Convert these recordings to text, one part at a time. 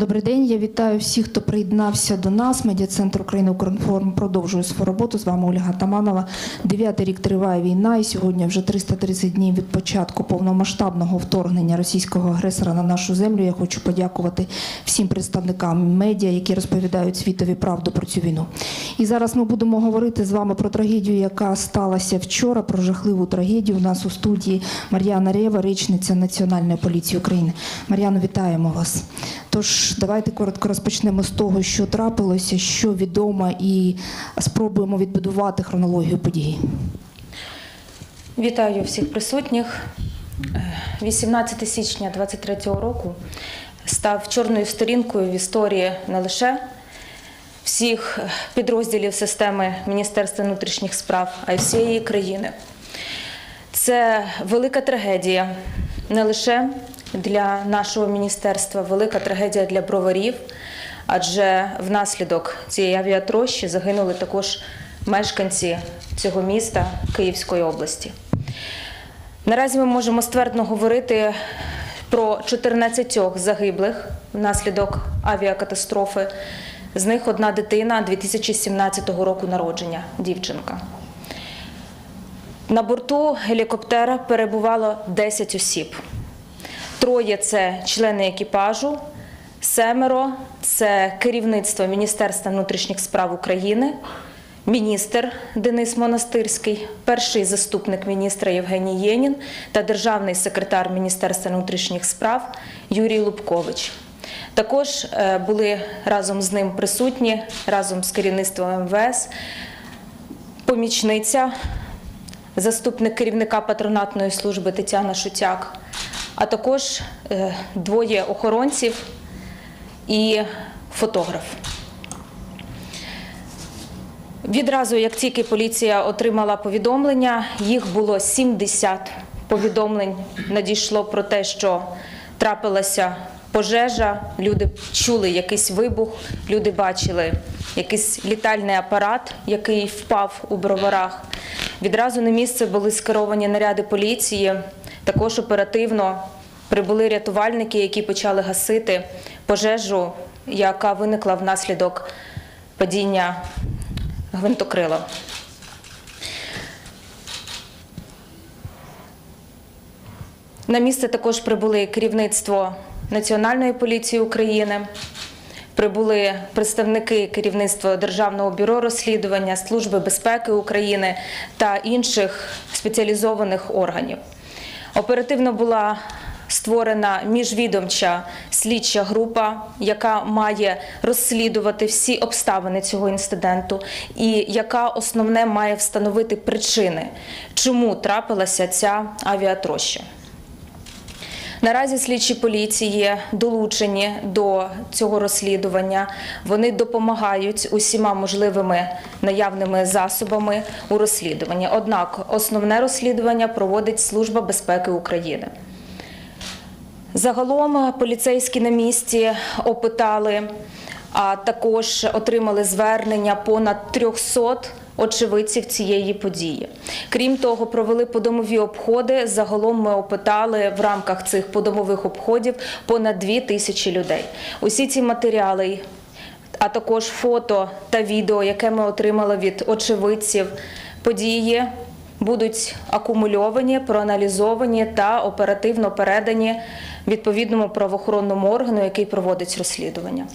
Добрий день. Я вітаю всіх, хто приєднався до нас. Медіа-центр України «Укрінформ» продовжує свою роботу. З вами Ольга Таманова. Дев'ятий рік триває війна, і сьогодні вже 330 днів від початку повномасштабного вторгнення російського агресора на нашу землю. Я хочу подякувати всім представникам медіа, які розповідають світові правду про цю війну. І зараз ми будемо говорити з вами про трагедію, яка сталася вчора, про жахливу трагедію. У нас у студії Мар'яна Рева, речниця Національної поліції України. Мар'яно, вітаємо вас. Тож давайте коротко розпочнемо з того, що трапилося, що відомо, і спробуємо відбудувати хронологію подій. Вітаю всіх присутніх. Е, 18 січня 2023 року став чорною сторінкою в історії не лише всіх підрозділів системи Міністерства внутрішніх справ, а й всієї країни. Це велика трагедія не лише для нашого міністерства, велика трагедія для броварів, адже внаслідок цієї авіатрощі загинули також мешканці цього міста Київської області. Наразі ми можемо ствердно говорити про 14 загиблих внаслідок авіакатастрофи. З них одна дитина 2017 року народження, дівчинка. На борту гелікоптера перебувало 10 осіб. Троє це члени екіпажу, семеро це керівництво Міністерства внутрішніх справ України, міністр Денис Монастирський, перший заступник міністра Євгеній Єнін та державний секретар Міністерства внутрішніх справ Юрій Лубкович. Також е, були разом з ним присутні разом з керівництвом МВС, помічниця заступник керівника патронатної служби Тетяна Шутяк, а також е, двоє охоронців і фотограф. Відразу, як тільки поліція отримала повідомлення, їх було 70 повідомлень. Надійшло про те, що трапилася пожежа, люди чули якийсь вибух, люди бачили якийсь літальний апарат, який впав у броварах. Відразу на місце були скеровані наряди поліції. Також оперативно прибули рятувальники, які почали гасити пожежу, яка виникла внаслідок падіння гвинтокрила. На місце також прибули керівництво Національної поліції України, прибули представники керівництва Державного бюро розслідування, Служби безпеки України та інших спеціалізованих органів. Оперативно була створена міжвідомча слідча група, яка має розслідувати всі обставини цього інциденту, і яка основне має встановити причини, чому трапилася ця авіатроща. Наразі слідчі поліції долучені до цього розслідування. Вони допомагають усіма можливими наявними засобами у розслідуванні. Однак основне розслідування проводить Служба безпеки України. Загалом поліцейські на місці опитали, а також отримали звернення понад 300 очевидців цієї події. Крім того, провели подомові обходи. Загалом ми опитали в рамках цих подомових обходів понад 2 тисячі людей. Усі ці матеріали, а також фото та відео, яке ми отримали від очевидців події, будуть акумульовані, проаналізовані та оперативно передані відповідному правоохоронному органу, який проводить розслідування.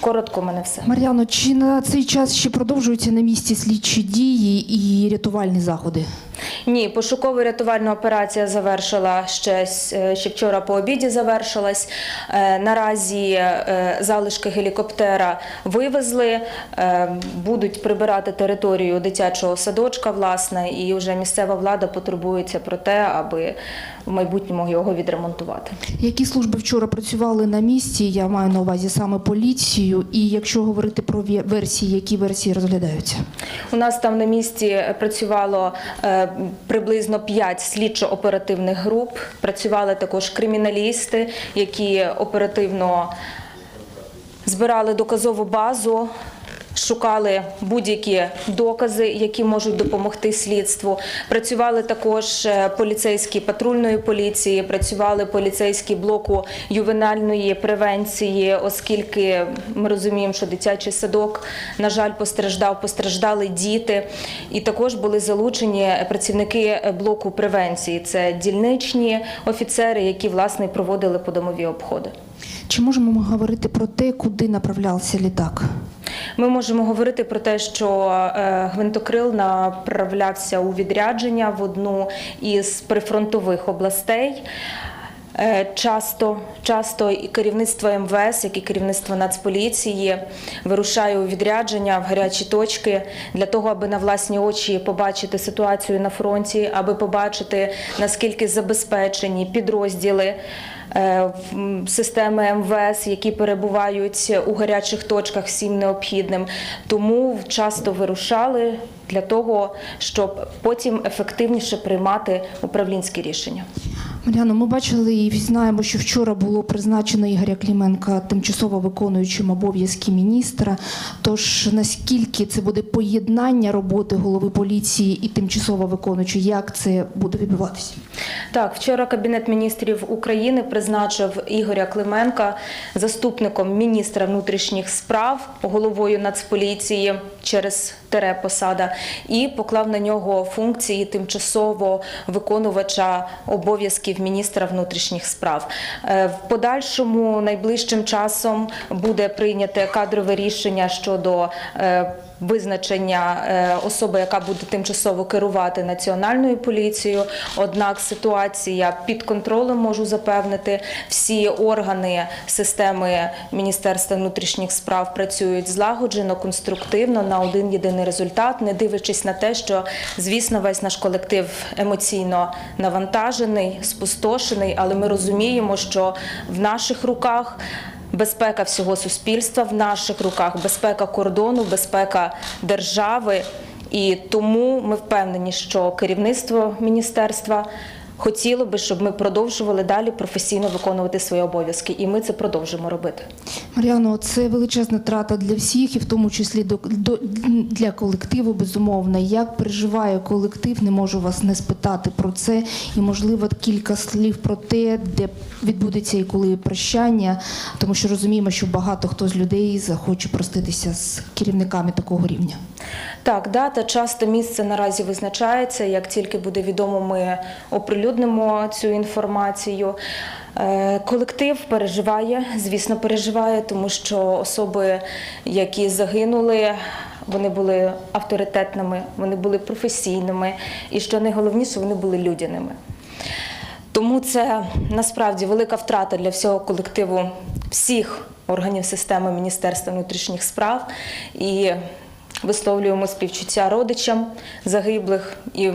Коротко, у мене все. Мар'яно, чи на цей час ще продовжуються на місці слідчі дії і рятувальні заходи? Ні, пошуково-рятувальна операція завершила ще, ще вчора по обіді завершилась. Е, Наразі е, залишки гелікоптера вивезли, е, будуть прибирати територію дитячого садочка, власне, і вже місцева влада потурбується про те, аби в майбутньому його відремонтувати. Які служби вчора працювали на місці? Я маю на увазі саме поліцію. І якщо говорити про ве- версії, які версії розглядаються? У нас там на місці працювало е, приблизно 5 слідчо-оперативних груп. Працювали також криміналісти, які оперативно збирали доказову базу Шукали будь-які докази, які можуть допомогти слідству. Працювали також е, поліцейські патрульної поліції, працювали поліцейські блоку ювенальної превенції, оскільки ми розуміємо, що дитячий садок, на жаль, постраждав, постраждали діти. І також були залучені працівники блоку превенції. Це дільничні офіцери, які власне проводили подомові обходи. Чи можемо ми говорити про те, куди направлявся літак? Ми можемо говорити про те, що е, гвинтокрил направлявся у відрядження в одну із прифронтових областей. Е, Часто, часто і керівництво МВС, як і керівництво Нацполіції вирушає у відрядження в гарячі точки для того, аби на власні очі побачити ситуацію на фронті, аби побачити наскільки забезпечені підрозділи системи МВС, які перебувають у гарячих точках всім необхідним. Тому часто вирушали для того, щоб потім ефективніше приймати управлінські рішення. Мар'яно, ми бачили і знаємо, що вчора було призначено Ігоря Кліменка тимчасово виконуючим обов'язки міністра. Тож наскільки це буде поєднання роботи голови поліції і тимчасово виконуючого, як це буде відбуватися? Так, вчора Кабінет міністрів України призначив Ігоря Клименка заступником міністра внутрішніх справ, головою Нацполіції через посада, і поклав на нього функції тимчасово виконувача обов'язків міністра внутрішніх справ. Е, В подальшому найближчим часом буде прийняте кадрове рішення щодо. Визначення е, особи, яка буде тимчасово керувати національною поліцією. Однак ситуація під контролем можу запевнити. Всі органи системи Міністерства внутрішніх справ працюють злагоджено, конструктивно на один єдиний результат, не дивлячись на те, що звісно весь наш колектив емоційно навантажений, спустошений, але ми розуміємо, що в наших руках. Безпека всього суспільства в наших руках, безпека кордону, безпека держави. І тому ми впевнені, що керівництво міністерства хотіло би, щоб ми продовжували далі професійно виконувати свої обов'язки, і ми це продовжимо робити. Мар'яно, це величезна трата для всіх, і в тому числі до, до, для колективу, безумовно. Як переживає колектив, не можу вас не спитати про це. І, можливо, кілька слів про те, де відбудеться і коли прощання, тому що розуміємо, що багато хто з людей захоче проститися з керівниками такого рівня. Так, дата, час та місце наразі визначається. Як тільки буде відомо, ми оприлюднимо цю інформацію. Е, Колектив переживає, звісно, переживає, тому що особи, які загинули, вони були авторитетними, вони були професійними, і що найголовніше, вони були людяними. Тому це насправді велика втрата для всього колективу всіх органів системи Міністерства внутрішніх справ. І висловлюємо співчуття родичам загиблих і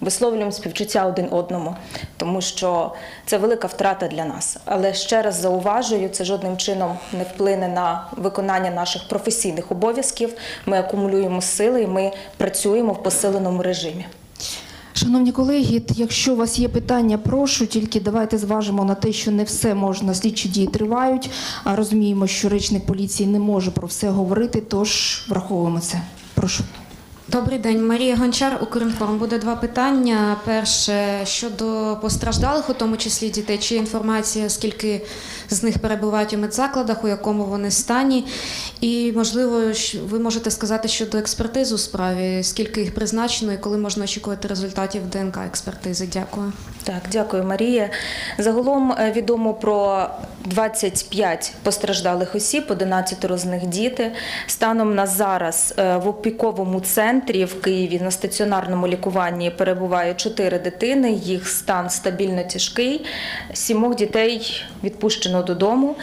висловлюємо співчуття один одному, тому що це велика втрата для нас. Але ще раз зауважую, це жодним чином не вплине на виконання наших професійних обов'язків. Ми акумулюємо сили і ми працюємо в посиленому режимі. Шановні колеги, якщо у вас є питання, прошу, тільки давайте зважимо на те, що не все можна, слідчі дії тривають, а розуміємо, що речник поліції не може про все говорити, тож враховуємо це. Прошу. Добрий день, Марія Гончар, Укрінформ. Буде два питання. Перше щодо постраждалих, у тому числі дітей, чи інформація, скільки з них перебувають у медзакладах, у якому вони стані. І можливо, ви можете сказати щодо експертизи у справі, скільки їх призначено і коли можна очікувати результатів ДНК експертизи. Дякую. Так, дякую, Марія. Загалом е, відомо про 25 постраждалих осіб, 11 з них діти. Станом на зараз е, в опіковому центрі в Києві на стаціонарному лікуванні перебуває 4 дитини. Їх стан стабільно тяжкий. Сімох дітей відпущено додому.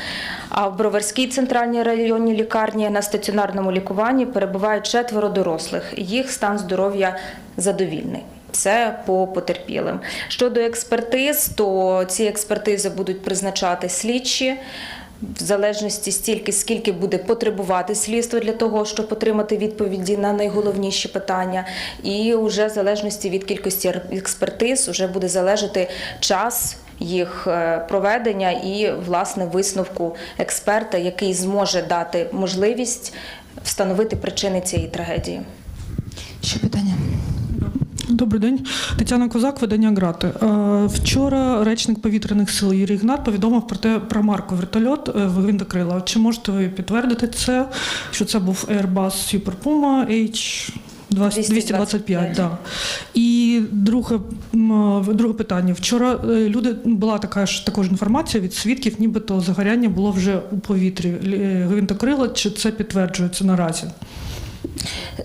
А в Броварській центральній районній лікарні на стаціонарному лікуванні перебувають четверо дорослих. Їх стан здоров'я задовільний. Це по потерпілим. Щодо експертиз, то ці експертизи будуть призначати слідчі. В залежності стільки, скільки буде потребувати слідство для того, щоб отримати відповіді на найголовніші питання, і вже в залежності від кількості експертиз вже буде залежати час їх е, проведення і власне висновку експерта, який зможе дати можливість встановити причини цієї трагедії. Ще питання. Добрий день, Тетяна Козак, видання Грати. Е, Вчора речник повітряних сил Юрій Ігнат повідомив про те про марку вертольот е, Гвинтокрила. Чи можете ви підтвердити це? Що це був Airbus Super Puma H 225, да. І друге, м, друге питання. Вчора е, люди була така ж також інформація від свідків, нібито загоряння було вже у повітрі е, гвинтокрила. Чи це підтверджується наразі?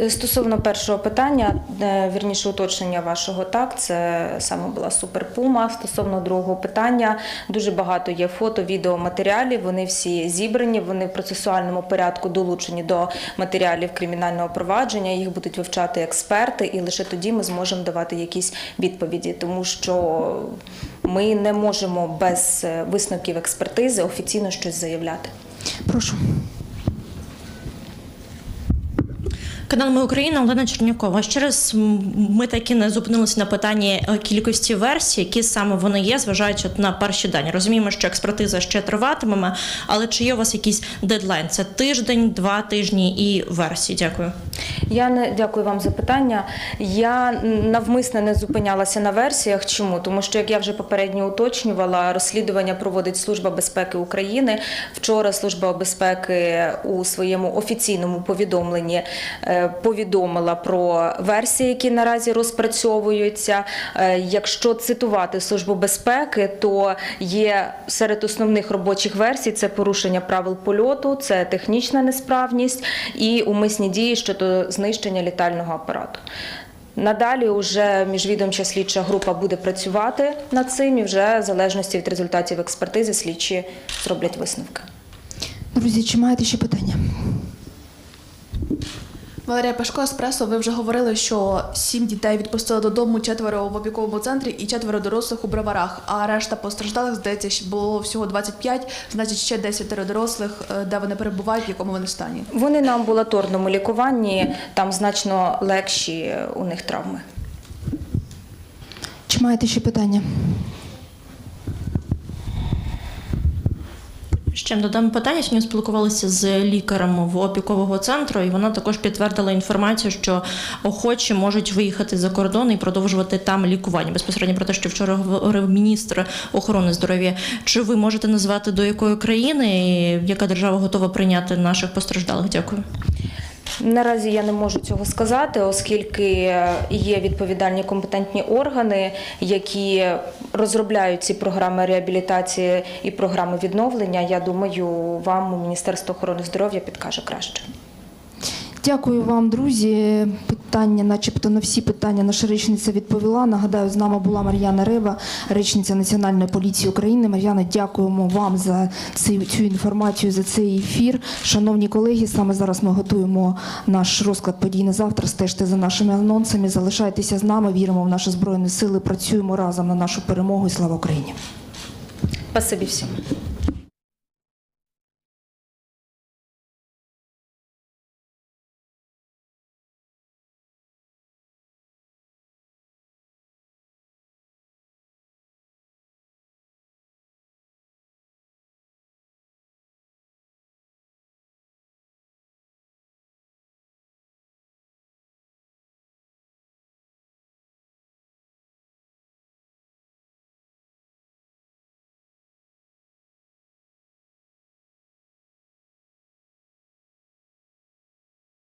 Е, Стосовно першого питання, е, вірніше уточнення вашого, так, це саме була суперпума. Стосовно другого питання, дуже багато є фото, відео, матеріалів. Вони всі зібрані, вони в процесуальному порядку долучені до матеріалів кримінального провадження. Їх будуть вивчати експерти, і лише тоді ми зможемо давати якісь відповіді, тому що ми не можемо без е, висновків експертизи офіційно щось заявляти. Прошу. Канал Ми Україна Олена Чернякова. Ще раз ми таки не зупинилися на питанні е, кількості версій, які саме вони є, зважаючи на перші дані. Розуміємо, що експертиза ще триватиме, але чи є у вас якийсь дедлайн? Це тиждень, два тижні і версії? Дякую. Я не дякую вам за питання. Я навмисно не зупинялася на версіях. Чому? Тому що, як я вже попередньо уточнювала, розслідування проводить Служба безпеки України. Вчора Служба безпеки у своєму офіційному повідомленні е, повідомила про версії, які наразі розпрацьовуються. Е, Якщо цитувати Службу безпеки, то є серед основних робочих версій це порушення правил польоту, це технічна несправність і умисні дії щодо знищення літального апарату. Надалі вже міжвідомча слідча група буде працювати над цим і вже в залежності від результатів експертизи слідчі зроблять висновки. Друзі, чи маєте ще питання? Валерія Пашко, Еспресо, ви вже говорили, що сім дітей відпустили додому, четверо в опіковому центрі і четверо дорослих у броварах. А решта постраждалих, здається, було всього 25, значить ще 10 дорослих, е, де вони перебувають, в якому вони стані. Вони на амбулаторному лікуванні, там значно легші у них травми. Чи маєте ще питання? Ще додам питання. Сьогодні спілкувалися з лікарем в опікового центру, і вона також підтвердила інформацію, що охочі можуть виїхати за кордон і продовжувати там лікування. Безпосередньо про те, що вчора говорив міністр охорони здоров'я. Чи ви можете назвати до якої країни, і яка держава готова прийняти наших постраждалих? Дякую. Наразі я не можу цього сказати, оскільки є відповідальні компетентні органи, які розробляють ці програми реабілітації і програми відновлення. Я думаю, вам Міністерство охорони здоров'я підкаже краще. Дякую вам, друзі. Питання, начебто на всі питання наша речниця відповіла. Нагадаю, з нами була Мар'яна Рева, речниця Національної поліції України. Мар'яна, дякуємо вам за цю, цю інформацію, за цей ефір. Шановні колеги, саме зараз ми готуємо наш розклад подій на завтра. Стежте за нашими анонсами. Залишайтеся з нами. Віримо в наші збройні сили. Працюємо разом на нашу перемогу. І слава Україні! Спасибі всім.